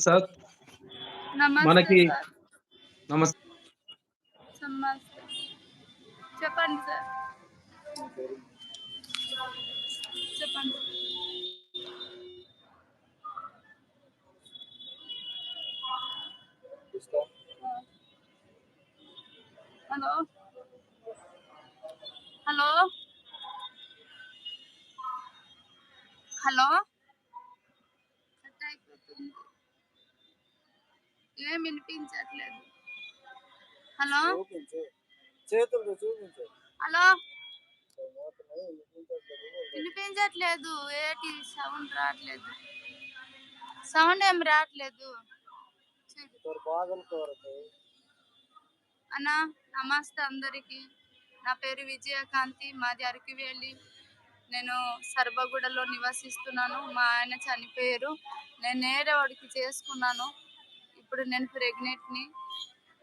Sir నమస్తే మనకి sir నమస్తే నమస్తే చెప్పండి సార్ చెప్పండి హలో హలో హలో ఏం వినిపించట్లేదు. హలో? చూపించు. హలో? వినిపించట్లేదు. ఏటి సౌండ్ రావట్లేదు. సౌండ్ ఏం రావట్లేదు. అన్నా నమస్తే అందరికి. నా పేరు విజయకాంతి. మాది అరకివేలి. నేను సర్బగూడలో నివసిస్తున్నాను. మా ఆయన చనిపోయారు. నేను నేరే వాడికి చేసుకున్నాను. ఇప్పుడు నేను ప్రెగ్నెంట్ని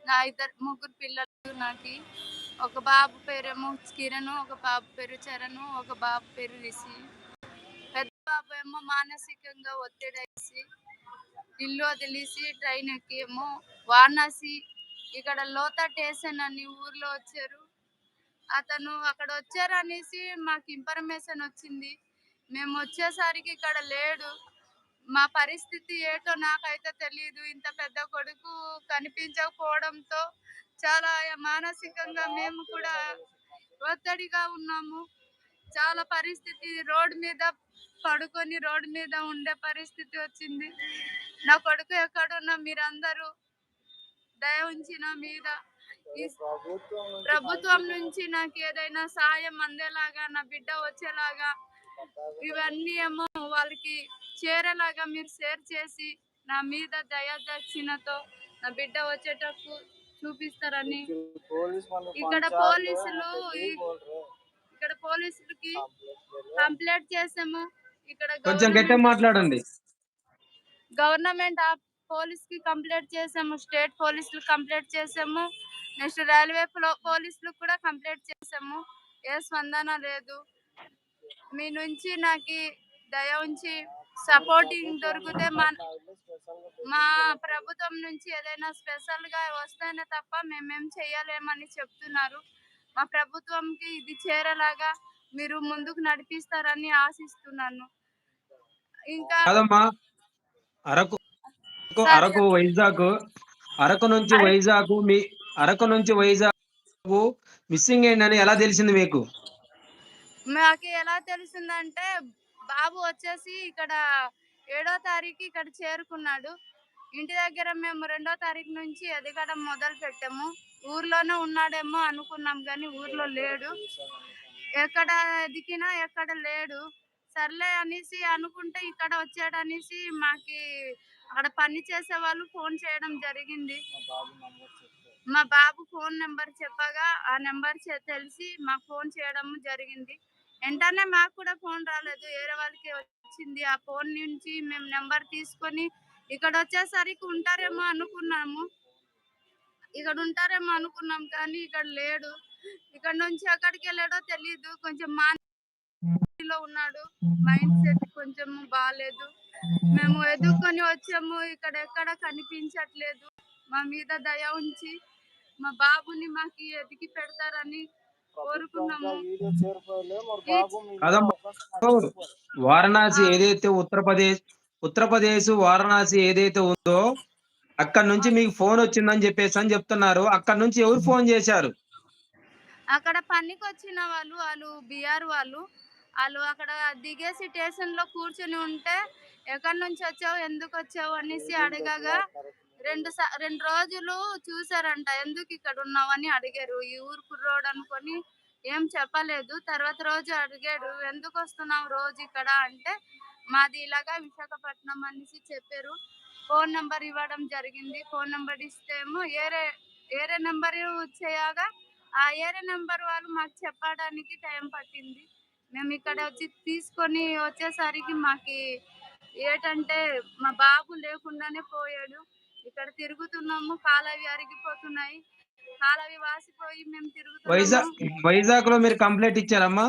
నా ఇద్దరు ముగ్గురు పిల్లలు నాకు. ఒక బాబు పేరేమో కిరణ్ ఒక బాబు పేరు చరణ్ ఒక బాబు పేరు రిషి. పెద్ద బాబు ఏమో మానసికంగా ఒత్తిడి వేసి ఇల్లు వదిలేసి ట్రైన్ ఎక్కేమో వారణాసి ఇక్కడ లోతా స్టేషన్ అని ఊర్లో వచ్చారు. అతను అక్కడ వచ్చారు అనేసి మాకు ఇన్ఫర్మేషన్ వచ్చింది. మేము వచ్చేసరికి ఇక్కడ లేడు. మా పరిస్థితి ఏటో నాకైతే తెలియదు ఇంత పెద్ద కొడుకు కనిపించకపోవడంతో చాలా మానసికంగా మేము కూడా ఒత్తిడిగా ఉన్నాము. చాలా పరిస్థితి రోడ్డు మీద పడుకొని రోడ్డు మీద ఉండే పరిస్థితి వచ్చింది. నా కొడుకు ఎక్కడున్నా మీరందరూ దయ ఉంచిన మీద ప్రభుత్వం నుంచి ప్రభుత్వం నుంచి నాకు ఏదైనా సాయం అందేలాగా నా బిడ్డ వచ్చేలాగా ఇవన్నీ ఏమో వాళ్ళకి చేరేలాగా మీరు షేర్ చేసి నా మీద దయాదక్షిణతో నా బిడ్డ వచ్చేటట్టు చూపిస్తారని. ఇక్కడ పోలీసులు. ఇక్కడ పోలీసులకి కంప్లైంట్ చేసాము. ఇక్కడ కొంచెం గట్టిగా గవర్నమెంట్ మాట్లాడండి. గవర్నమెంట్ ఆ పోలీస్కి కంప్లైంట్ చేసాము. స్టేట్ పోలీసులు కంప్లైంట్ చేసాము. నెక్స్ట్ రైల్వే పోలీసులు కూడా కంప్లైంట్ చేసాము. ఏ స్పందన లేదు. మీ నుంచి నాకు దయ ఉంచి సపోర్టింగ్ దొరికితే మా స్పెషల్గా మా ప్రభుత్వం నుంచి ఏదైనా స్పెషల్గా వస్తేనే తప్ప మేమేం చేయలేమని చెప్తున్నారు. మా ప్రభుత్వంకి ఇది చేరేలాగా మీరు ముందుకు నడిపిస్తారని ఆశిస్తున్నాను. ఇంకా అరకు అరకు- అరకు వైజాగ్ అరకు నుంచి వైజాగ్ మీ అరకు నుంచి వైజాగ్ మిస్సింగ్ అయిందని ఎలా తెలిసింది మీకు? మాకు ఎలా తెలిసిందంటే బాబు వచ్చేసి ఇక్కడ ఏడో తారీఖు ఇక్కడ చేరుకున్నాడు. ఇంటి దగ్గర మేము రెండో తారీఖు నుంచి ఎదగడం మొదలు పెట్టాము. ఊర్లోనే ఉన్నాడేమో అనుకున్నాం కానీ ఊర్లో లేడు. ఎక్కడ ఎదిగినా ఎక్కడ లేడు. సర్లే అనేసి అనుకుంటే ఇక్కడ వచ్చాడు అనేసి మాకి అక్కడ పని చేసే వాళ్ళు ఫోన్ చేయడం జరిగింది. మా బాబు ఫోన్ నెంబర్ చెప్పగా ఆ నెంబర్ చే- తెలిసి మాకు ఫోన్ చేయడం జరిగింది. వెంటనే మాకు కూడా ఫోన్ రాలేదు. వేరే వాళ్ళకి వచ్చింది. ఆ ఫోన్ నుంచి మేము నెంబర్ తీసుకొని ఇక్కడ వచ్చేసరికి ఉంటారేమో అనుకున్నాము. ఇక్కడ ఉంటారేమో అనుకున్నాం కానీ ఇక్కడ లేడు. ఇక్కడ నుంచి ఎక్కడికి వెళ్ళాడో తెలియదు కొంచెం మానసికంలో ఉన్నాడు. మైండ్ సెట్ కొంచెం బాగాలేదు మేము ఎదుర్కొని వచ్చాము. ఇక్కడ ఎక్కడ కనిపించట్లేదు. మా మీద దయ ఉంచి మా బాబుని మాకు ఎదిగి పెడతారని వారణాసి ఏదైతే ఉత్తరప్రదేశ్ ఉత్తరప్రదేశ్ వారణాసి ఏదైతే ఉందో అక్కడ నుంచి మీకు ఫోన్ వచ్చిందని చెప్పేసి అని చెప్తున్నారు. అక్కడ నుంచి ఎవరు ఫోన్ చేశారు? అక్కడ పనికి వచ్చిన వాళ్ళు వాళ్ళు బీఆర్ వాళ్ళు వాళ్ళు అక్కడ దిగేసి స్టేషన్లో కూర్చుని ఉంటే ఎక్కడి నుంచి వచ్చావు ఎందుకు వచ్చావు? అనేసి అడగగా రెండు రెండు రోజులు చూసారంట ఎందుకు ఇక్కడ ఉన్నావు? అని అడిగారు. ఈ ఊరు కుర్రోడు అనుకొని ఏం చెప్పలేదు. తర్వాత రోజు అడిగాడు ఎందుకు వస్తున్నావు రోజు ఇక్కడ? అంటే మాది ఇలాగా విశాఖపట్నం అనేసి చెప్పారు. ఫోన్ నెంబర్ ఇవ్వడం జరిగింది. ఫోన్ నెంబర్ ఇస్తే ఏమో ఏరే ఏరే నెంబర్ చేయగా ఆ ఏరే నెంబర్ వాళ్ళు మాకు చెప్పడానికి టైం పట్టింది. మేము ఇక్కడ వచ్చి తీసుకొని వచ్చేసరికి మాకి ఏటంటే మా బాబు లేకుండానే పోయాడు. ఇక్కడ తిరుగుతున్నాము కాలవి అరిగిపోతున్నాయి. కాలవి వాసిపోయి మేము వైజాగ్ తిరుగుతున్నాము. వైజాగ్లో మీరు కంప్లైంట్ ఇచ్చారమ్మా?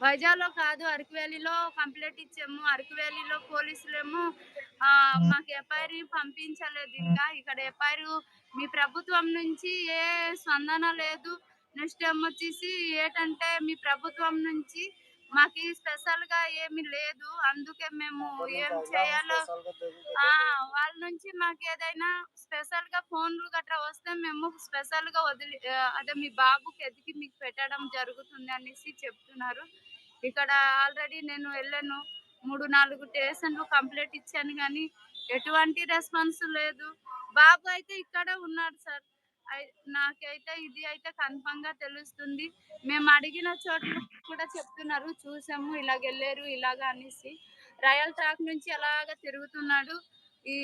వైజాగ్లో కాదు అరకువేలిలో కంప్లైంట్ ఇచ్చాము. అరకువేలిలో పోలీసులేమో ఆ, మాకు ఎఫ్ఐఆర్ పంపించలేదు ఇంకా. ఇక్కడ ఎఫ్ఐఆర్ మీ ప్రభుత్వం నుంచి ఏ స్పందన లేదు. నెక్స్ట్ ఏమొచ్చేసి ఏంటంటే మీ ప్రభుత్వం నుంచి మాకు స్పెషల్గా ఏమీ లేదు. అందుకే మేము ఏం చేయాలో ఆ వాళ్ళ నుంచి మాకు ఏదైనా స్పెషల్గా ఫోన్లు గట్రా వస్తే మేము స్పెషల్గా వదిలి అదే మీ బాబుకి ఎదిగి మీకు పెట్టడం జరుగుతుంది అనేసి చెప్తున్నారు. ఇక్కడ ఆల్రెడీ నేను వెళ్ళాను. మూడు నాలుగు స్టేషన్లు కంప్లైంట్ ఇచ్చాను కానీ ఎటువంటి రెస్పాన్స్ లేదు. బాబు అయితే ఇక్కడే ఉన్నాడు సార్. నాకైతే ఇది అయితే కన్ఫర్మ్గా తెలుస్తుంది. మేము అడిగిన చోట్ల కూడా చెప్తున్నారు చూసాము ఇలాగ వెళ్ళారు ఇలాగ అనేసి. రయల్ ట్రాక్ నుంచి అలాగ తిరుగుతున్నాడు. ఈ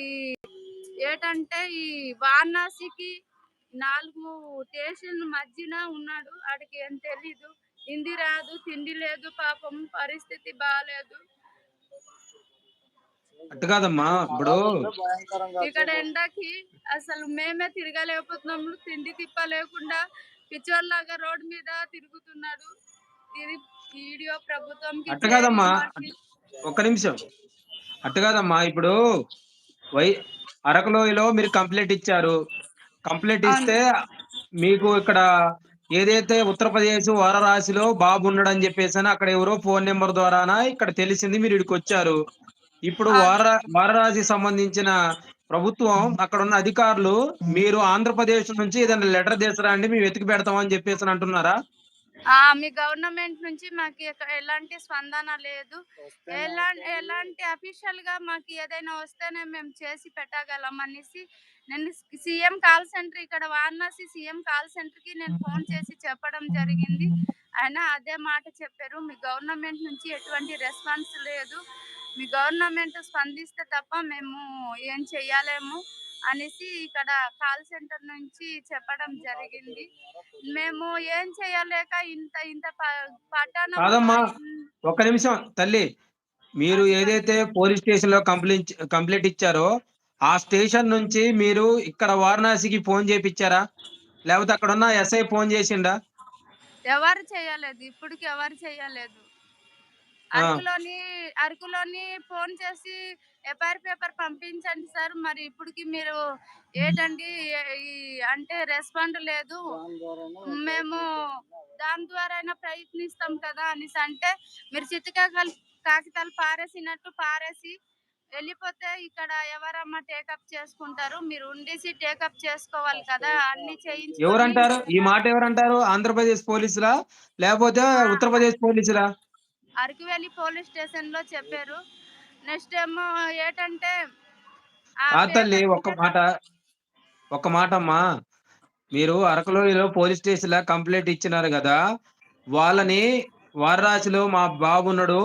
ఏంటంటే ఈ వారణాసికి నాలుగు స్టేషన్ మధ్యన ఉన్నాడు. ఆడికి ఏం తెలీదు. హిందీ రాదు తిండి లేదు పాపం పరిస్థితి బాగాలేదు అట్టు కాదమ్మా ఇప్పుడు ఇక్కడ ఎండకి అసలు మేమే తిరగలేకపోతున్నాము. తిండి తిప్ప లేకుండా పిచ్చోళ్ళలాగా రోడ్ మీద తిరుగుతున్నాడు. ఇది వీడియో ప్రభుత్వంకి అట్ట కాదమ్మా. ఒక్క నిమిషం. అట్టు కాదమ్మా. ఇప్పుడు వై అరకులోయలో మీరు కంప్లైంట్ ఇచ్చారు. కంప్లైంట్ ఇస్తే మీకు ఇక్కడ ఏదైతే ఉత్తరప్రదేశ్ వారణాసిలో బాబు ఉన్నాడని చెప్పేసి అని అక్కడ ఎవరో ఫోన్ నెంబర్ ద్వారానా ఇక్కడ తెలిసింది మీరు ఇక్కడికి వచ్చారు. ఇప్పుడు. వార వారణాసి సంబంధించిన ప్రభుత్వం అక్కడ ఉన్న అధికారులు మీరు ఆంధ్రప్రదేశ్ నుంచి ఏదైనా లెటర్ తీసుకురండి మేము వెతికి పెడతామని చెప్పేసి అని అంటున్నారా? మీ గవర్నమెంట్ నుంచి మాకు ఎలాంటి స్పందన లేదు. ఎలా ఎలాంటి అఫీషియల్గా మాకు ఏదైనా వస్తేనే మేము చేసి పెట్టగలం అనేసి నేను సీఎం కాల్ సెంటర్ ఇక్కడ వారణాసి సీఎం కాల్ సెంటర్కి నేను ఫోన్ చేసి చెప్పడం జరిగింది. ఆయన అదే మాట చెప్పారు. మీ గవర్నమెంట్ నుంచి ఎటువంటి రెస్పాన్స్ లేదు. మీ గవర్నమెంట్ స్పందిస్తే తప్ప మేము ఏం చెయ్యలేము. అనేసి ఇక్కడ కాల్ సెంటర్ నుంచి చెప్పడం జరిగింది. మేము ఏం చేయలేక ఇంత ఇంత ప- పట్టణంలో కాదమ్మా. ఇన్- ఒక్క నిమిషం తల్లి. మీరు ఏదైతే పోలీస్ స్టేషన్లో కంప్లైంట్ కంప్లైంట్ ఇచ్చారో ఆ స్టేషన్ నుంచి మీరు ఇక్కడ వారణాసికి ఫోన్ చేపించారా లేకపోతే అక్కడ ఉన్న ఎస్ఐ ఫోన్ చేసిండా? ఎవరు చేయలేదు. ఇప్పటికి ఎవరు చేయలేదు. అరకులోని అరకులోని ఫోన్ చేసి ఎఫ్ఐఆర్ పేపర్ పంపించండి సార్ మరి ఇప్పటికి మీరు ఏంటండి అంటే రెస్పాండ్ లేదు. మేము దాని ద్వారా ప్రయత్నిస్తాం కదా అనేసి అంటే మీరు చిత్తకాయలు కాగితాలు పారేసినట్టు పారేసి వెళ్ళిపోతే ఇక్కడ ఎవరమ్మా టేకప్ చేసుకుంటారు? మీరు ఉండేసి టేకప్ చేసుకోవాలి కదా అన్ని చేయించి ఎవరంటారు? ఈ మాట ఎవరంటారు? ఆంధ్రప్రదేశ్ పోలీసులా? లేకపోతే ఉత్తరప్రదేశ్ పోలీసులా? అరకువేలి పోలీస్ స్టేషన్లో చెప్పారు. నెక్స్ట్ ఏమో ఏంటంటే తల్లి ఒక్క మాట ఒక్క మాట అమ్మా. మీరు అరకులోయలో పోలీస్ స్టేషన్లో కంప్లైంట్ ఇచ్చినారు కదా వాళ్ళని వారణాసిలో మా బాబు ఉన్నాడు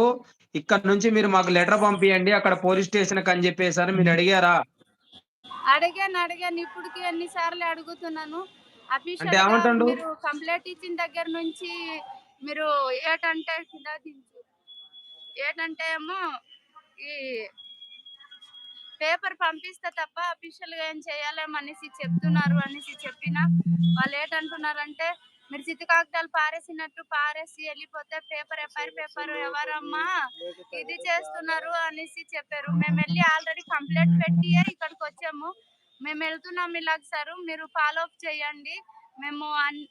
ఇక్కడ నుంచి మీరు మాకు లెటర్ పంపియండి అక్కడ పోలీస్ స్టేషన్ అని చెప్పేసారు మీరు అడిగారా? అడిగాను అడిగాను. ఇప్పటికి ఎన్నిసార్లు అడుగుతున్నాను. అఫీషియల్ కంప్లైంట్ ఇచ్చిన దగ్గర నుంచి మీరు ఏటంటే కింద ఏంటంటే ఏమో ఈ పేపర్ పంపిస్తే తప్ప అఫీషియల్గా ఏం చేయలేము అనేసి చెప్తున్నారు అనేసి చెప్పిన. వాళ్ళు ఏంటంటున్నారంటే మీరు చిత్తు కాగితాలు పారేసినట్టు పారేసి వెళ్ళిపోతే పేపర్ ఎఫ్ఐఆర్ పేపర్ ఎవరమ్మా? ఇది చేస్తున్నారు అనేసి చెప్పారు. మేము వెళ్ళి ఆల్రెడీ కంప్లైంట్ పెట్టి ఇక్కడికి వచ్చాము. మేము వెళ్తున్నాం ఇలాగ సార్. మీరు ఫాలో అప్ చేయండి. మేము అన్-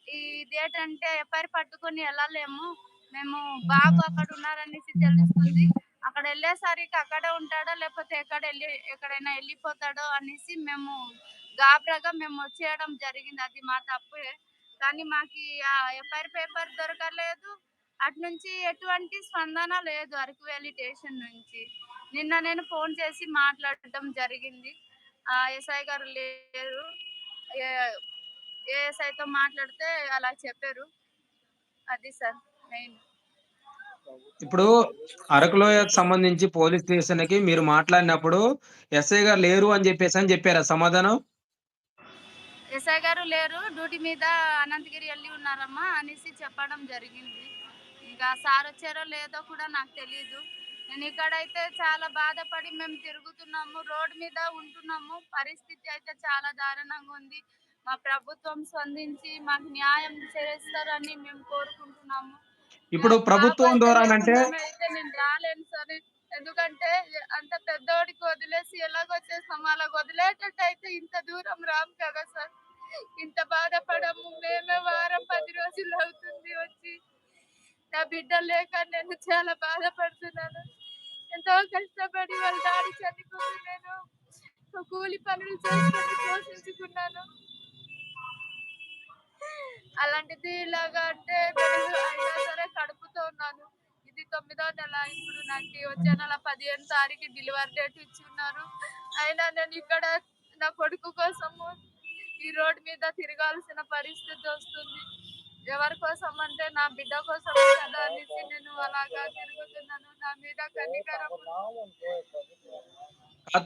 ఏంటంటే ఎఫ్ఐఆర్ పట్టుకొని వెళ్ళలేము. మేము బాబు అక్కడ ఉన్నారనేసి తెలుస్తుంది. అక్కడ వెళ్ళేసరికి అక్కడే ఉంటాడో లేకపోతే ఎక్కడ వెళ్ళి ఎక్కడైనా వెళ్ళిపోతాడో అనేసి మేము గాబరాగా మేము వచ్చేయడం జరిగింది. అది మా తప్పే. కానీ మాకు ఆ ఎఫ్ఐఆర్ పేపర్ దొరకలేదు. అటు నుంచి ఎటువంటి స్పందన లేదు అరకు వ్యాలీ స్టేషన్ నుంచి. నిన్న నేను ఫోన్ చేసి మాట్లాడటం జరిగింది. ఆ ఎస్ఐ గారు లేరు. ఏఎస్ఐతో మాట్లాడితే అలా చెప్పారు. అది సార్. ఇప్పుడు అరకులోయకు సంబంధించి పోలీస్ స్టేషన్కి మీరు మాట్లాడినప్పుడు ఎస్ఐ గారు లేరు అని చెప్పేసి అని చెప్పారా? సమాధానం? ఎస్ఐ గారు లేరు. డ్యూటీ మీద అనంతగిరి వెళ్ళి ఉన్నారమ్మా అనేసి చెప్పడం జరిగింది. ఇంకా సార్ వచ్చారో లేదో కూడా నాకు తెలియదు నేను ఇక్కడైతే చాలా బాధపడి మేము తిరుగుతున్నాము రోడ్ మీద ఉంటున్నాము. పరిస్థితి అయితే చాలా దారుణంగా ఉంది. మా ప్రభుత్వం స్పందించి మాకు న్యాయం చేస్తారని మేము కోరుకుంటున్నాము. ఇప్పుడు ప్రభుత్వం ద్వారా అంటే లేకుండా అయితే నేను రాలేను సరే. ఎందుకంటే అంత పెద్దోడికి వదిలేసి ఎలాగొచ్చేస్తాం? అలా వదిలేటట్టు అయితే ఇంత దూరం రాము కదా సార్. ఇంత బాధపడము మేమే వారం పది రోజులు అవుతుంది వచ్చి. నా బిడ్డ లేక నేను చాలా బాధపడుతున్నాను. ఎంతో కష్టపడి వాళ్ళ డాడీ చనిపోయి నేను కూలి పనులు చేసుకొని పోషించుకున్నాను. అలాంటిది ఇలాగా అంటే అయినా సరే కడుపుతో ఉన్నాను. ఇది తొమ్మిదో నెల ఇప్పుడు నాకు వచ్చే నెల పదిహేను తారీఖు డెలివరీ డేట్ ఇచ్చి ఉన్నారు. అయినా నేను ఇక్కడ నా కొడుకు కోసము ఈ రోడ్డు మీద తిరగాల్సిన పరిస్థితి వస్తుంది. ఎవరి కోసం అంటే నా బిడ్డ కోసం కదా అనేసి నేను అలాగా తిరుగుతున్నాను. నా మీద కనికరం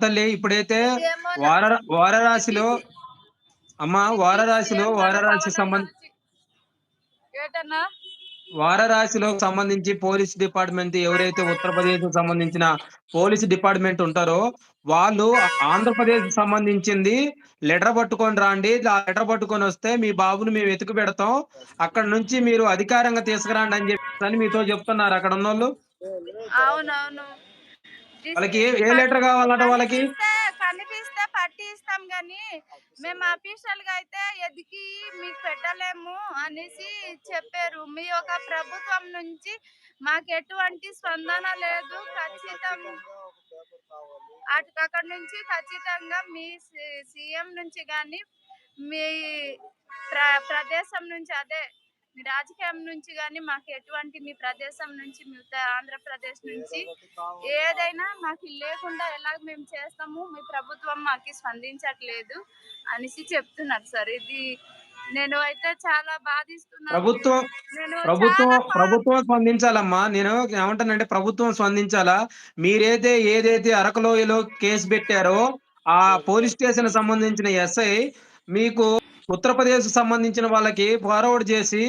తల్లి ఇప్పుడైతే వార వారరాశిలో అమ్మ వారరాశిలో వారరాశి సంబంధ ఏటన్నా? వారరాశిలో సంబంధించి పోలీస్ డిపార్ట్మెంట్ ఎవరైతే ఉత్తరప్రదేశ్ సంబంధించిన పోలీస్ డిపార్ట్మెంట్ ఉంటారో వాళ్ళు ఆంధ్రప్రదేశ్ సంబంధించింది లెటర్ పట్టుకొని రాండి. ఆ లెటర్ పట్టుకొని వస్తే మీ బాబుని మేము వెతికి పెడతాం. అక్కడ నుంచి మీరు అధికారంగా తీసుకురండి అని చెప్పి మీతో చెప్తున్నారు అక్కడ ఉన్న వాళ్ళు వాళ్ళకి ఏ- లెటర్ కావాలంట వాళ్ళకి? కనిపిస్తే కనిపిస్తే పట్టి ఇస్తాం గాని మేము అఫీషియల్గా అయితే ఎదికి మీకు పెట్టలేము అనేసి చెప్పారు. మీ యొక్క ప్రభుత్వం నుంచి మాకు ఎటువంటి స్పందన లేదు. ఖచ్చితం అటు అక్కడ నుంచి ఖచ్చితంగా మీ సీఎం నుంచి కానీ మీ ప్ర ప్రదేశం నుంచి అదే మీ రాజకీయం నుంచి కానీ మాకు ఎటువంటి మీ ప్రదేశం నుంచి మీ ఆంధ్రప్రదేశ్ నుంచి ఏదైనా మాకు లేకుండా ఎలా మేము చేస్తాము మీ ప్రభుత్వం మాకు స్పందించట్లేదు అనేసి చెప్తున్నారు సార్. ఇది నేను అయితే చాలా బాధిస్తున్నాను. ప్రభుత్వం ప్రభుత్వం ప్రభుత్వం స్పందించాలమ్మా. నేను ఏమంటానంటే ప్రభుత్వం స్పందించాలా? మీరైతే ఏదైతే అరకలోయలో కేసు పెట్టారో ఆ పోలీస్ స్టేషన్ సంబంధించిన ఎస్ఐ మీకు ఉత్తరప్రదేశ్ సంబంధించిన వాళ్ళకి ఫార్వర్డ్ చేసి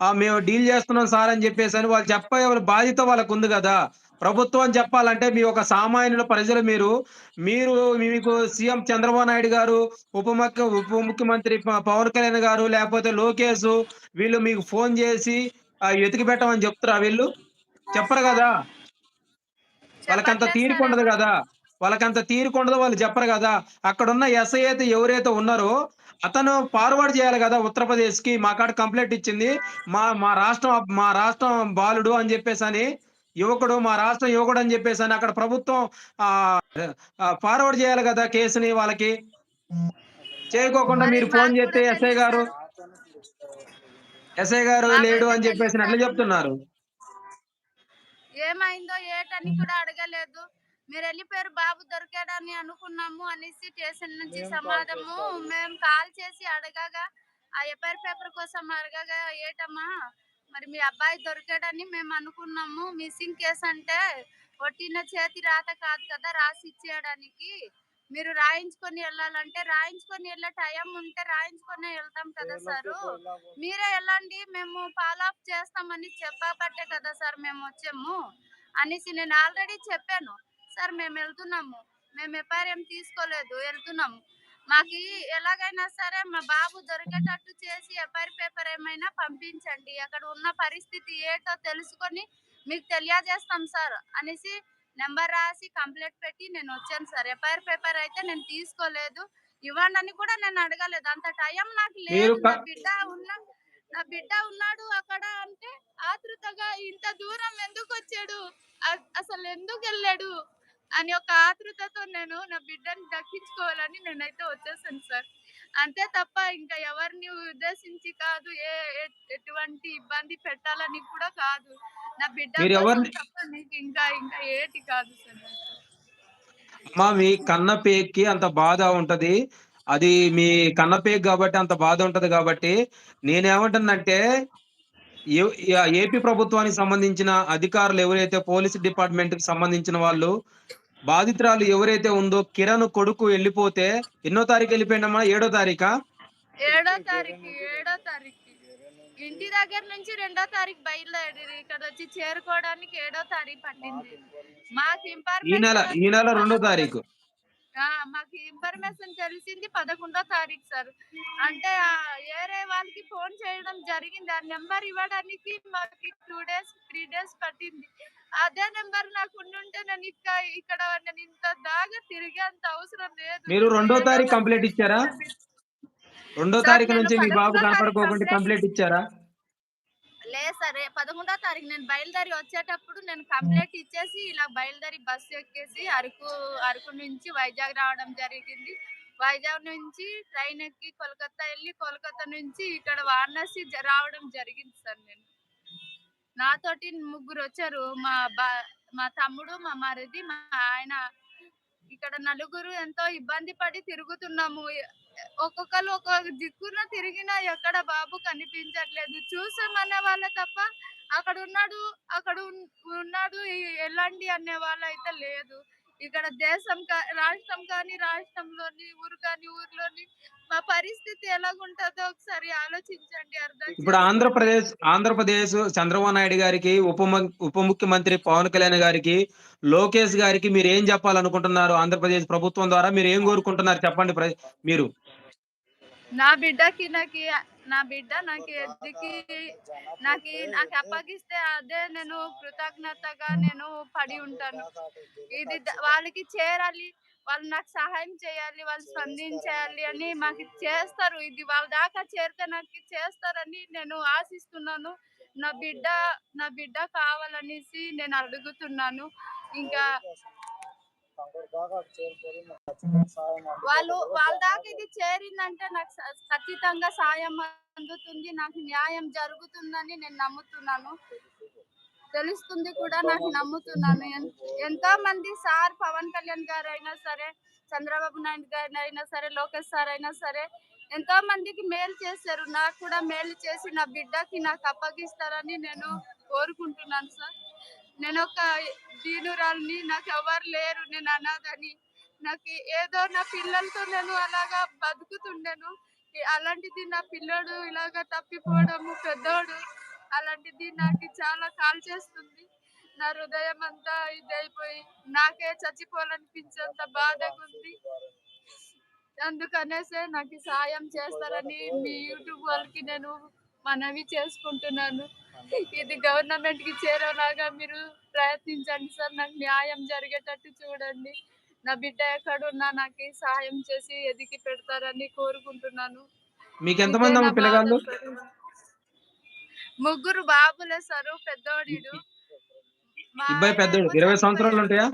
ఆ మేము డీల్ చేస్తున్నాం సార్ అని చెప్పేసి అని వాళ్ళు చెప్పే బాధ్యత వాళ్ళకు ఉంది కదా. ప్రభుత్వం చెప్పాలంటే మీ ఒక సామాన్యుల ప్రజలు మీరు మీరు మీకు సీఎం చంద్రబాబు నాయుడు గారు ఉప ముఖ్య ఉప ముఖ్యమంత్రి పవన్ కళ్యాణ్ గారు లేకపోతే లోకేష్ వీళ్ళు మీకు ఫోన్ చేసి ఆ, ఎతికి పెట్టమని చెప్తారా వీళ్ళు? చెప్పరు కదా. వాళ్ళకంత చెప్పట్లేదు తీరిక సార్. ఉండదు కదా. వాళ్ళకంత తీరిక ఉండదు వాళ్ళు చెప్పరు కదా. అక్కడ ఉన్న ఎస్ఐ అయితే ఎవరైతే ఉన్నారో అతను ఫార్వర్డ్ చేయాలి కదా ఉత్తరప్రదేశ్కి మా కాడ కంప్లైంట్ ఇచ్చింది మా మా రాష్ట్రం మా రాష్ట్రం బాలుడు అని చెప్పేసి అని యువకుడు మా రాష్ట్రం యువకుడు అని చెప్పేసి అని అక్కడ ప్రభుత్వం ఆ ఫార్వర్డ్ చేయాలి కదా కేసుని వాళ్ళకి చేయకోకుండా మరి ఫోన్ చేస్తే ఎస్ఐ గారు. ఎస్ఐ గారు లేడు అని చెప్పేసి సార్. చెప్తున్నారు ఏమైందో ఏటని కూడా అడగలేదు మీరు వెళ్ళిపోయారు బాబు దొరికాడని అనుకున్నాము అనేసి స్టేషన్ నుంచి సమాధము. మేము కాల్ చేసి అడగగా ఆ ఎఫ్ఐఆర్ పేపర్ కోసం అడగగా ఏటమ్మా మరి మీ అబ్బాయి దొరికాడని మేము అనుకున్నాము. మిస్సింగ్ కేసు అంటే కొట్టిన చేతి రాత కాదు కదా రాసి ఇచ్చేయడానికి. మీరు రాయించుకొని వెళ్ళాలంటే రాయించుకొని వెళ్ళే టైం ఉంటే రాయించుకొని వెళ్తాం కదా సారు. మీరే వెళ్ళండి మేము ఫాలో అప్ చేస్తామని చెప్పబట్టే కదా సార్ మేము వచ్చాము. అనేసి నేను ఆల్రెడీ చెప్పాను. సార్ మేము వెళ్తున్నాము. మేము ఎఫ్ఐఆర్ ఏం తీసుకోలేదు వెళ్తున్నాము. మాకు ఎలాగైనా సరే మా బాబు దొరికేటట్టు చేసి ఎఫ్ఐఆర్ పేపర్ ఏమైనా పంపించండి. అక్కడ ఉన్న పరిస్థితి ఏటో తెలుసుకొని మీకు తెలియజేస్తాం సార్ అనేసి నెంబర్ రాసి కంప్లైంట్ పెట్టి నేను వచ్చాను సార్. ఎఫ్ఐఆర్ పేపర్ అయితే నేను తీసుకోలేదు. ఇవ్వండి అని కూడా నేను అడగలేదు. అంత టైం నాకు లేదు. నా బిడ్డ ఉన్న నా బిడ్డ ఉన్నాడు అక్కడ అంటే ఆతృతగా ఇంత దూరం ఎందుకు వచ్చాడు? అసలు ఎందుకు వెళ్ళాడు? అని ఒక ఆతృతతో నేను నా బిడ్డని దక్కించుకోవాలని నేనైతే వచ్చేసాను సార్. అంతే తప్ప ఇంకా ఎవరిని ఉద్దేశించి కాదు ఏ ఎటువంటి ఇబ్బంది పెట్టాలని కూడా కాదు. నా బిడ్డ ఇంకా ఇంకా ఏటి కాదు సార్. అమ్మా మీ కన్నపేకి అంత బాధ ఉంటది. అది మీ కన్నపేక్ కాబట్టి అంత బాధ ఉంటది కాబట్టి ఏ- ఏపీ ప్రభుత్వానికి సంబంధించిన అధికారులు ఎవరైతే పోలీస్ డిపార్ట్మెంట్కి సంబంధించిన వాళ్ళు బాధితురాలు ఎవరైతే ఉందో కిరణ్ కొడుకు వెళ్ళిపోతే ఎన్నో తారీఖు వెళ్ళిపోయిందమ్మా? ఏడో తారీఖా? ఏడో తారీఖు ఏడో తారీఖు. ఇంటి దగ్గర నుంచి రెండో తారీఖు బయలుదేరి ఇక్కడ వచ్చి చేరుకోవడానికి ఏడో తారీఖు పట్టింది. మాకు ఈ నెల ఇన్ఫర్మేషన్ ఈ నెల రెండో తారీఖు. మాకు ఇన్ఫర్మేషన్ తెలిసింది పదకొండో తారీఖు సార్. అంటే వేరే వాళ్ళకి ఫోన్ చేయడం జరిగింది. ఆ నెంబర్ ఇవ్వడానికి మాకు టూ డేస్ త్రీ డేస్ పట్టింది. అదే నెంబర్ నాకు ఉండుంటే నేను ఇక్క ఇక్కడ నేను ఇంత దాకా తిరిగేంత అవసరం లేదు. మీరు రెండో తారీఖు కంప్లైంట్ ఇచ్చారా? రెండో తారీఖు నుంచి మీ బాబు కనపడుకోకుండా కంప్లైంట్ ఇచ్చారా? లేదు సరే పదకొండో తారీఖు నేను బయలుదేరి వచ్చేటప్పుడు నేను కంప్లైంట్ ఇచ్చేసి ఇలా బయలుదేరి బస్సు ఎక్కేసి అరకు అరకు నుంచి వైజాగ్ రావడం జరిగింది. వైజాగ్ నుంచి ట్రైన్ ఎక్కి కోల్కతా వెళ్ళి కోల్కతా నుంచి ఇక్కడ వారణాసి రావడం జరిగింది సార్ నేను. నాతోటి ముగ్గురు వచ్చారు మా బా మా తమ్ముడు మా మరిది మా ఆయన. ఇక్కడ నలుగురు ఎంతో ఇబ్బంది పడి తిరుగుతున్నాము. ఒక్కొక్కరు ఒక్కొక్క దిక్కున తిరిగినా ఎక్కడ బాబు కనిపించట్లేదు. చూసామనే వాళ్ళ తప్ప అక్కడ ఉన్నాడు అక్కడ ఉన్నాడు ఈ- ఎలాంటి అనే వాళ్ళు అయితే లేదు. ఇక్కడ దేశం రాష్ట్రం కానీ రాష్ట్రంలోని ఊరు కానీ ఊర్లోని మా పరిస్థితి ఎలాగుంటుందో ఒకసారి ఆలోచించండి అర్థం ఇప్పుడు. ఆంధ్రప్రదేశ్ ఆంధ్రప్రదేశ్ చంద్రబాబు నాయుడు గారికి ఉప ఉప ముఖ్యమంత్రి పవన్ కళ్యాణ్ గారికి లోకేష్ గారికి మీరు ఏం చెప్పాలనుకుంటున్నారు? ఆంధ్రప్రదేశ్ ప్రభుత్వం ద్వారా మీరు ఏం కోరుకుంటున్నారు? చెప్పండి మీరు. నా బిడ్డకి నాకు నా బిడ్డ నాకు ఎద్దుకి నాకు నాకు అప్పగిస్తే అదే నేను కృతజ్ఞతగా నేను పడి ఉంటాను. ఇది వాళ్ళకి చేరాలి వాళ్ళు నాకు సహాయం చేయాలి వాళ్ళు స్పందించాలి అని మాకు చేస్తారు. ఇది వాళ్ళ దాకా చేరితే నాకు చేస్తారని నేను ఆశిస్తున్నాను. నా బిడ్డ నా బిడ్డ కావాలనేసి నేను అడుగుతున్నాను. ఇంకా వాళ్ళు వాళ్ళ దాకా ఇది చేరిందంటే నాకు ఖచ్చితంగా సాయం అందుతుంది నాకు న్యాయం జరుగుతుందని నేను నమ్ముతున్నాను. తెలుస్తుంది కూడా నాకు నమ్ముతున్నాను. ఎంతో మంది సార్ పవన్ కళ్యాణ్ గారు అయినా సరే చంద్రబాబు నాయుడు గారు అయినా సరే లోకేష్ సార్ అయినా సరే ఎంతో మందికి మేలు చేశారు. నాకు కూడా మేలు చేసి నా బిడ్డకి నాకు అప్పగిస్తారని నేను కోరుకుంటున్నాను సార్. నేను ఒక దీనురాల్ని నాకు ఎవరు లేరు నేను అనాథని. నాకు ఏదో నా పిల్లలతో నేను అలాగా బతుకుతుండేను. అలాంటిది నా పిల్లోడు ఇలాగా తప్పిపోవడము పెద్దోడు అలాంటిది నాకు చాలా కాల్ చేస్తుంది. నా హృదయం అంతా ఇదైపోయి నాకే చచ్చిపోవాలనిపించేంత బాధగా ఉంది. అందుకనేసే నాకు సాయం చేస్తారని మీ యూట్యూబ్ వాళ్ళకి నేను మనవి చేసుకుంటున్నాను. ఇది గవర్నమెంట్కి చేరేలాగా మీరు ప్రయత్నించండి సార్. నాకు న్యాయం జరిగేటట్టు చూడండి. నా బిడ్డ ఎక్కడున్నా నాకు సహాయం చేసి ఎదిగి పెడతారని కోరుకుంటున్నాను. మీకు ఎంతమంది పిల్లగాళ్ళు. ముగ్గురు బాబులే సార్ ఇబ్బాయి పెద్దోడు. ఇరవై సంవత్సరాలు. ఉంటాయా?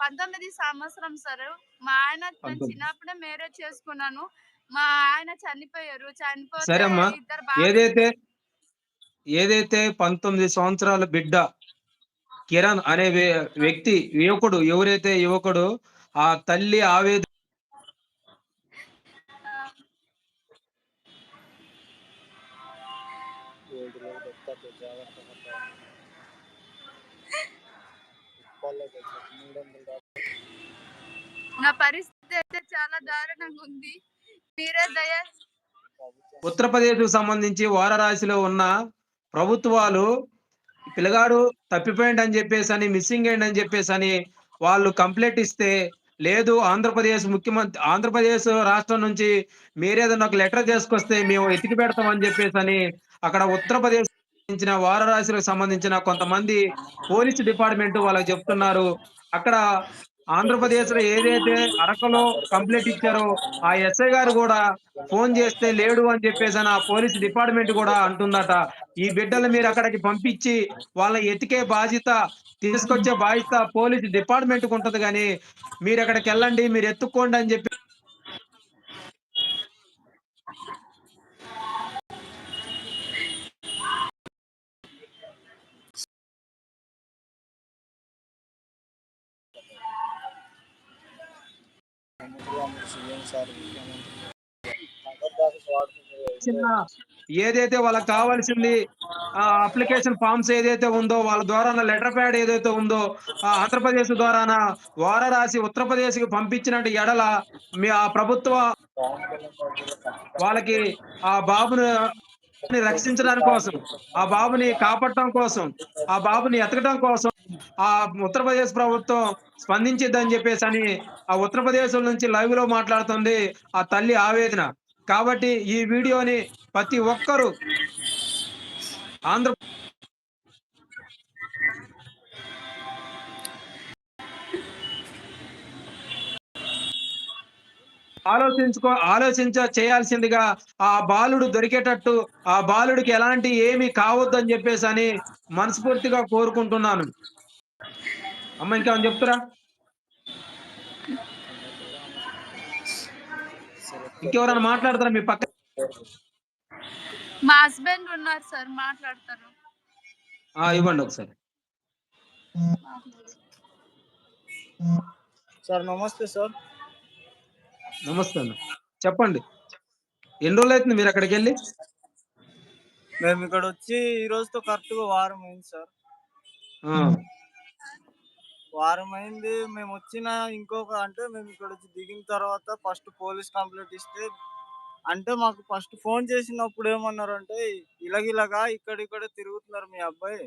పంతొమ్మిది సంవత్సరం సార్. మా ఆయన. చిన్నప్పుడే మ్యారేజ్ చేసుకున్నాను. మా ఆయన చనిపోయారు. చనిపోతే. ఇద్దరు బాబులు ఏదైతే ఏదైతే పంతొమ్మిది సంవత్సరాల బిడ్డ కిరణ్ అనే వ్య- వ్యక్తి యువకుడు ఎవరైతే యువకుడు ఆ తల్లి ఆవేదన నా పరిస్థితి అయితే చాలా దారుణంగా ఉంది. మీరే దయ ఉత్తరప్రదేశ్ సంబంధించి వారరాశిలో ఉన్న ప్రభుత్వాలు పిల్లగాడు తప్పిపోయింది అని చెప్పేసి అని మిస్సింగ్ అయ్యండి అని చెప్పేసి అని వాళ్ళు కంప్లైంట్ ఇస్తే లేదు ఆంధ్రప్రదేశ్ ముఖ్యమంత్రి ఆంధ్రప్రదేశ్ రాష్ట్రం నుంచి మీరేదన్నా ఒక లెటర్ చేసుకొస్తే మేము ఎతికి పెడతామని చెప్పేసి అని అక్కడ ఉత్తరప్రదేశ్ సంబంధించిన వారరాశులకు సంబంధించిన కొంతమంది పోలీసు డిపార్ట్మెంట్ వాళ్ళకి చెప్తున్నారు. అక్కడ ఆంధ్రప్రదేశ్లో ఏదైతే అరకలో కంప్లైంట్ ఇచ్చారో ఆ ఎస్ఐ గారు కూడా ఫోన్ చేస్తే లేడు అని చెప్పేసి ఆ పోలీస్ డిపార్ట్మెంట్ కూడా అంటుందట. ఈ బిడ్డలు మీరు అక్కడికి పంపించి వాళ్ళ ఎతికే బాధ్యత తీసుకొచ్చే బాధ్యత పోలీస్ డిపార్ట్మెంట్ ఉంటుంది ఉంటది కానీ మీరు అక్కడికి వెళ్ళండి మీరు ఎత్తుక్కోండి అని చెప్పి ముఖ్యమంత్రి సీఎం సార్ ముఖ్యమంత్రి అందరి దాకా స్వాగతం చిన్న ఏదైతే వాళ్ళకి కావాల్సింది ఆ అప్లికేషన్ ఫామ్స్ ఏదైతే ఉందో వాళ్ళ ద్వారా లెటర్ ప్యాడ్ ఏదైతే ఉందో ఆ ఆంధ్రప్రదేశ్ ద్వారా వార రాసి ఉత్తరప్రదేశ్కి పంపించినట్టు ఎడల మీ ఆ ప్రభుత్వ వాళ్ళకి ఆ బాబుని రక్షించడానికి కోసం ఆ బాబుని కాపాడటం కోసం ఆ బాబుని ఎతకడం కోసం ఆ ఉత్తరప్రదేశ్ ప్రభుత్వం స్పందించిద్దని చెప్పేసి అని ఆ ఉత్తరప్రదేశ్ నుంచి లైవ్లో మాట్లాడుతుంది ఆ తల్లి ఆవేదన. కాబట్టి ఈ వీడియోని ప్రతి ఒక్కరు ఆంధ్ర ఆలోచించుకో ఆలోచించ చేయాల్సిందిగా ఆ బాలుడు దొరికేటట్టు ఆ బాలుడికి ఎలాంటి ఏమి కావద్దని చెప్పేసి అని మనస్ఫూర్తిగా కోరుకుంటున్నాను. అమ్మ ఇంకేమైనా చెప్తురా? ఇంకెవరైనా మాట్లాడతారా మీ పక్క? మా హస్బెండ్ ఉన్నారు సార్ మాట్లాడతారు. ఆ, ఇవ్వండి ఒకసారి. సార్ నమస్తే సార్. నమస్తే అన్న. చెప్పండి. ఎన్ని రోజులు అవుతుంది మీరు అక్కడికి వెళ్ళి? మేము ఇక్కడ వచ్చి ఈ రోజుతో కరెక్ట్గా వారం అయింది సార్. ఆ, వారం అయింది మేము వచ్చిన ఇంకొక అంటే మేము ఇక్కడ వచ్చి దిగిన తర్వాత ఫస్ట్ పోలీస్ కంప్లైంట్ ఇస్తే అంటే మాకు ఫస్ట్ ఫోన్ చేసినప్పుడు ఏమన్నారంటే ఇలాగిలాగా ఇక్కడిక్కడ తిరుగుతున్నారు మీ అబ్బాయి.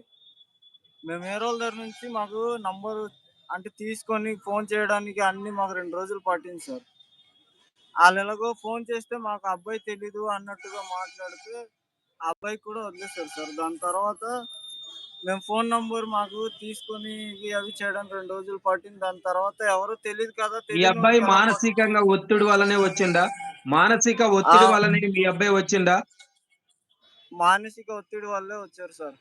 మేము ఏ రోజుల దగ్గర నుంచి మాకు నంబర్ అంటే తీసుకొని ఫోన్ చేయడానికి అన్ని మాకు రెండు రోజులు పట్టింది సార్. వాళ్ళు ఎలాగో ఫోన్ చేస్తే మాకు అబ్బాయి తెలీదు అన్నట్టుగా మాట్లాడితే ఆ అబ్బాయి కూడా వదిలేస్తారు సార్. దాని తర్వాత మేము ఫోన్ నంబర్ మాకు తీసుకొని ఇవి అవి చేయడానికి రెండు రోజులు పట్టింది. దాని తర్వాత ఎవరో తెలియదు కదా మీ అబ్బాయి మానసికంగా ఒత్తిడి వల్లనే వచ్చిండా? మానసిక ఒత్తిడి. వల్లనే మీ అబ్బాయి వచ్చిండా? మానసిక ఒత్తిడి వల్లే వచ్చారు సార్.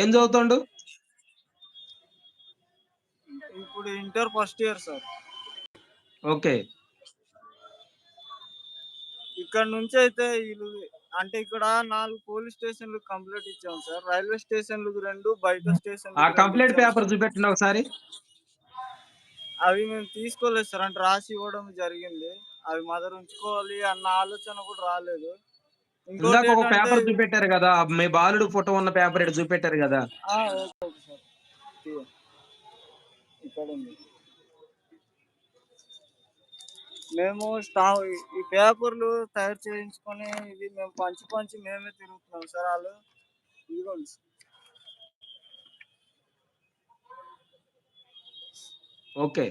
ఏం చదువుతాడు? ఇప్పుడు inter first year sir. Okay. ఇక్కడ నుంచి అయితే వీళ్ళు అంటే ఇక్కడ నాలుగు పోలీస్ స్టేషన్లు కంప్లైంట్ ఇచ్చాం సార్. రైల్వే స్టేషన్లకు రెండు బయట స్టేషన్ ఆ కంప్లైంట్ పేపర్ చూపెట్టండి ఒకసారి. అవి మేము తీసుకోలేదు సార్. అంటే రాసి ఇవ్వడం జరిగింది. అవి మదర్ ఉంచుకోవాలి అన్న ఆలోచన కూడా రాలేదు. ఇందాక ఒక పేపర్ చూపెట్టారు కదా మీ బాలుడు ఫోటో ఉన్న పేపర్ చూపెట్టారు కదా. ఇక్కడ ఉంది మేము స్టా ఈ పేపర్లు తయారు చేయించుకొని ఇది మేము పంచి పంచి మేమే తిరుగుతున్నాం సార్ వాళ్ళు. ఇదిగోండి సార్. ఓకే.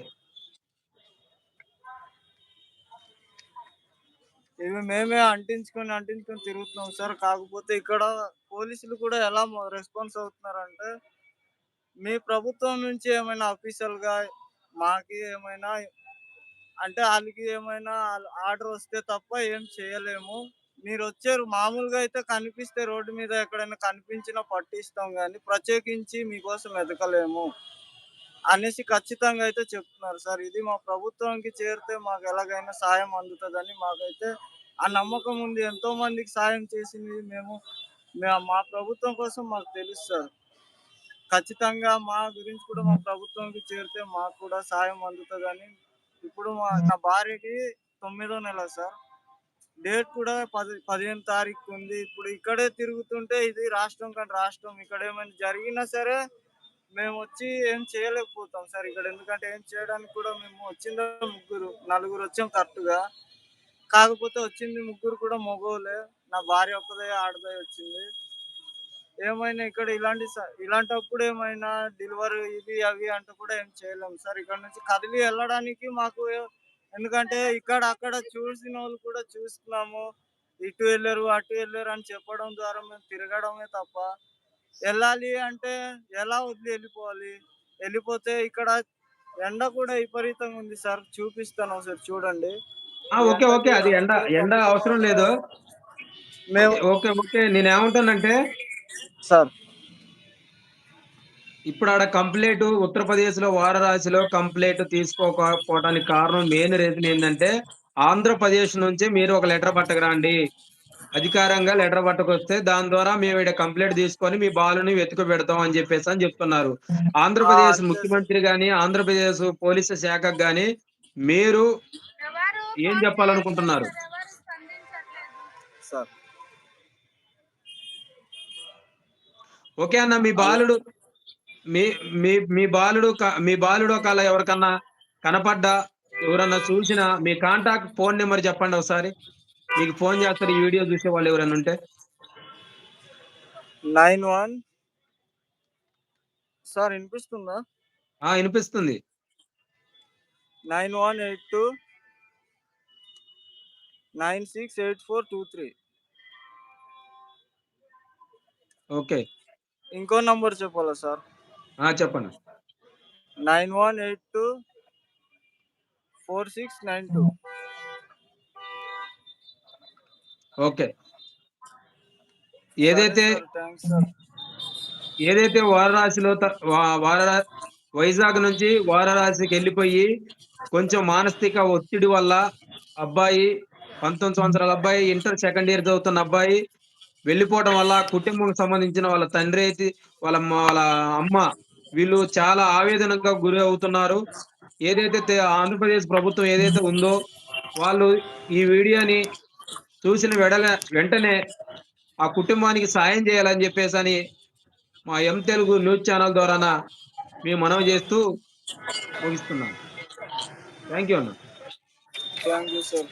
ఇవి మేమే అంటించుకొని అంటించుకొని తిరుగుతున్నాం సార్. కాకపోతే ఇక్కడ పోలీసులు కూడా ఎలా రెస్పాన్స్ అవుతున్నారంటే మీ ప్రభుత్వం నుంచి ఏమైనా అఫీషియల్గా మాకి ఏమైనా అంటే వాళ్ళకి ఏమైనా ఆర్డర్ వస్తే తప్ప ఏం చేయలేము. మీరు వచ్చారు మామూలుగా అయితే కనిపిస్తే రోడ్డు మీద ఎక్కడైనా కనిపించినా పట్టిస్తాం కానీ ప్రత్యేకించి మీకోసం ఎదకలేము అనేసి ఖచ్చితంగా అయితే చెప్తున్నారు. సార్ ఇది మా ప్రభుత్వానికి చేరితే మాకు ఎలాగైనా సాయం అందుతుందని మాకైతే ఆ నమ్మకం ఉంది. ఎంతో మందికి సాయం చేసింది మేము మే- ప్రభుత్వం కోసం మాకు తెలుసు సార్. ఖచ్చితంగా మా గురించి కూడా మా ప్రభుత్వానికి చేరితే మాకు కూడా సాయం అందుతుందని ఇప్పుడు మా నా భార్యకి తొమ్మిదో నెల సార్. డేట్ కూడా పది పదిహేను తారీఖు ఉంది. ఇప్పుడు ఇక్కడే తిరుగుతుంటే ఇది రాష్ట్రం కంటే రాష్ట్రం ఇక్కడ ఏమైనా జరిగినా సరే మేము వచ్చి ఏం చేయలేకపోతాం సార్ ఇక్కడ. ఎందుకంటే ఏం చేయడానికి కూడా మేము వచ్చిందో ముగ్గురు నలుగురు వచ్చాం కరెక్ట్గా. కాకపోతే వచ్చింది ముగ్గురు కూడా మగోలే నా భార్య ఒక్కదే ఆడదే వచ్చింది. ఏమైనా ఇక్కడ ఇలాంటి ఇలాంటప్పుడు ఏమైనా డెలివరీ ఇవి అవి అంటే కూడా ఏం చేయలేము సార్ ఇక్కడ నుంచి కదిలి వెళ్ళడానికి మాకు ఎందుకంటే ఇక్కడ అక్కడ చూసిన వాళ్ళు కూడా చూస్తున్నాము. ఇటు వెళ్ళారు అటు వెళ్ళారు అని చెప్పడం ద్వారా మేము తిరగడమే తప్ప వెళ్ళాలి అంటే ఎలా వదిలి వెళ్ళిపోవాలి? వెళ్ళిపోతే ఇక్కడ ఎండ కూడా విపరీతంగా ఉంది సార్. చూపిస్తాను ఒకసారి చూడండి. Okay okay. అది ఎండ ఎండ అవసరం లేదు. మేము ఓకే ఓకే. నేను ఏమంటానంటే సార్. ఇప్పుడు ఆడ కంప్లైంట్ ఉత్తరప్రదేశ్లో వారణాసిలో కంప్లైంట్ తీసుకోకపోవడానికి కారణం మెయిన్ రీజన్ ఏంటంటే ఆంధ్రప్రదేశ్ నుంచి మీరు ఒక లెటర్ పట్టకరండి అధికారంగా లెటర్ పట్టుకొస్తే దాని ద్వారా మేము ఇక్కడ కంప్లైంట్ తీసుకొని మీ బాలుని వెతుకు పెడతాం అని చెప్పేసి అని చెప్తున్నారు. ఆంధ్రప్రదేశ్ ముఖ్యమంత్రి గాని ఆంధ్రప్రదేశ్ పోలీసు శాఖకు గాని మీరు ఏం చెప్పాలనుకుంటున్నారు? సార్. ఓకే అన్న మీ బాలుడు మీ మీ మీ బాలుడు మీ బాలుడు ఒకవేళ ఎవరికన్నా కనపడ్డా ఎవరన్నా చూసినా మీ కాంటాక్ట్ ఫోన్ నెంబర్ చెప్పండి ఒకసారి. మీకు ఫోన్ చేస్తారు ఈ వీడియో చూసే వాళ్ళు ఎవరైనా ఉంటే. నైన్ వన్ సార్ వినిపిస్తుందా? ఆ వినిపిస్తుంది. Nine one eight two nine six eight four two three okay. ఇంకో నంబర్ చెప్పాలా సార్? చెప్పండి. Nine one eight two four six nine two. Okay. ఏదైతే ఏదైతే వారణాసిలో త- వా- వారణ వైజాగ్ నుంచి వారణాసికి వెళ్ళిపోయి కొంచెం మానసిక ఒత్తిడి వల్ల అబ్బాయి పంతొమ్మిది సంవత్సరాల అబ్బాయి ఇంటర్ సెకండ్ ఇయర్ చదువుతున్న అబ్బాయి వెళ్ళిపోవడం వల్ల కుటుంబం సంబంధించిన వాళ్ళ తండ్రి అయితే వాళ్ళ వాళ్ళ అమ్మ వీళ్ళు చాలా ఆవేదనగా గురి అవుతున్నారు. ఏదైతే ఆంధ్రప్రదేశ్ ప్రభుత్వం ఏదైతే ఉందో వాళ్ళు ఈ వీడియోని చూసిన వెడల వెంటనే ఆ కుటుంబానికి సాయం చేయాలని చెప్పేసి అని మా ఎం తెలుగు న్యూస్ ఛానల్ ద్వారా మేము మనవి చేస్తూ ముగిస్తున్నాం థ్యాంక్ యూ అన్న. Thank you sir.